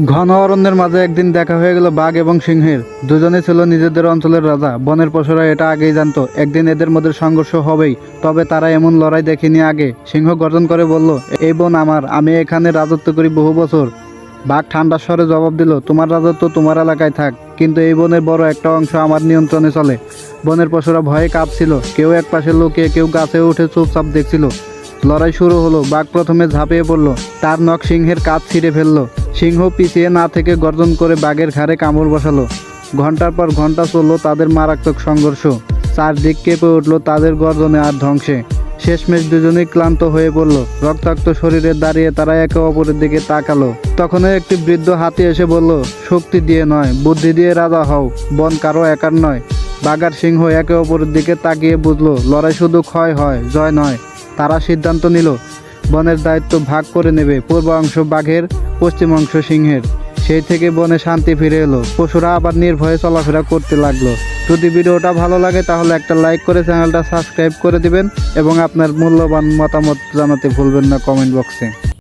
ঘন অরণ্যের মাঝে একদিন দেখা হয়ে গেল বাঘ এবং সিংহের। দুজনে ছিল নিজেদের অঞ্চলের রাজা। বনের পশুরা এটা আগেই জানতো। একদিন এদের মধ্যে সংঘর্ষ হবেই, তবে তারা এমন লড়াই দেখেনি আগে। সিংহ গর্জন করে বলল এই বোন আমার, আমি এখানে রাজত্ব করি বহু বছর। বাঘ ঠান্ডা স্বরে জবাব দিল, তোমার রাজত্ব তোমার এলাকায় থাক, কিন্তু এই বনের বড় একটা অংশ আমার নিয়ন্ত্রণে চলে। বনের পশুরা ভয়ে কাঁপছিল। কেউ এক পাশে লুকিয়ে কেউ গাছে উঠে চুপচাপ দেখছিল। লড়াই শুরু হলো। বাঘ প্রথমে ঝাঁপিয়ে পড়ল। তার নখ সিংহের কাজ ছিঁড়ে ফেলল। সিংহ পিছিয়ে না থেকে গর্জন করে বাঘের ঘাড়ে কামড় বসালো। ঘণ্টার পর ঘণ্টা চলল তাদের মারাত্মক সংঘর্ষ। চারদিক কেঁপে উঠল তাদের গর্জনে আর ধ্বংসে। শেষমেশ দুজনেই ক্লান্ত হয়ে পড়ল। রক্তাক্ত শরীরে দাঁড়িয়ে তারা একে অপরের দিকে তাকালো। তখনই একটি বৃদ্ধ হাতি এসে বলল, শক্তি দিয়ে নয়, বুদ্ধি দিয়ে রাজা হও। বন কারও একার নয়। বাঘার সিংহ একে অপরের দিকে তাকিয়ে বুঝলো, লড়াই শুধু ক্ষয় হয়, জয় নয়। তারা সিদ্ধান্ত নিল বনের দায়িত্ব ভাগ করে নেবে পূর্ব অংশ বাঘের পশ্চিম অংশ সিংহের। সেই থেকে বনে শান্তি ফিরে এলো। পশুরা আবার নির্ভয়ে চলাফেরা করতে লাগল। যদি ভিডিওটা ভালো লাগে, তাহলে একটা লাইক করে চ্যানেলটা সাবস্ক্রাইব করে দিবেন এবং আপনার মূল্যবান মতামত জানাতে ভুলবেন না কমেন্ট বক্সে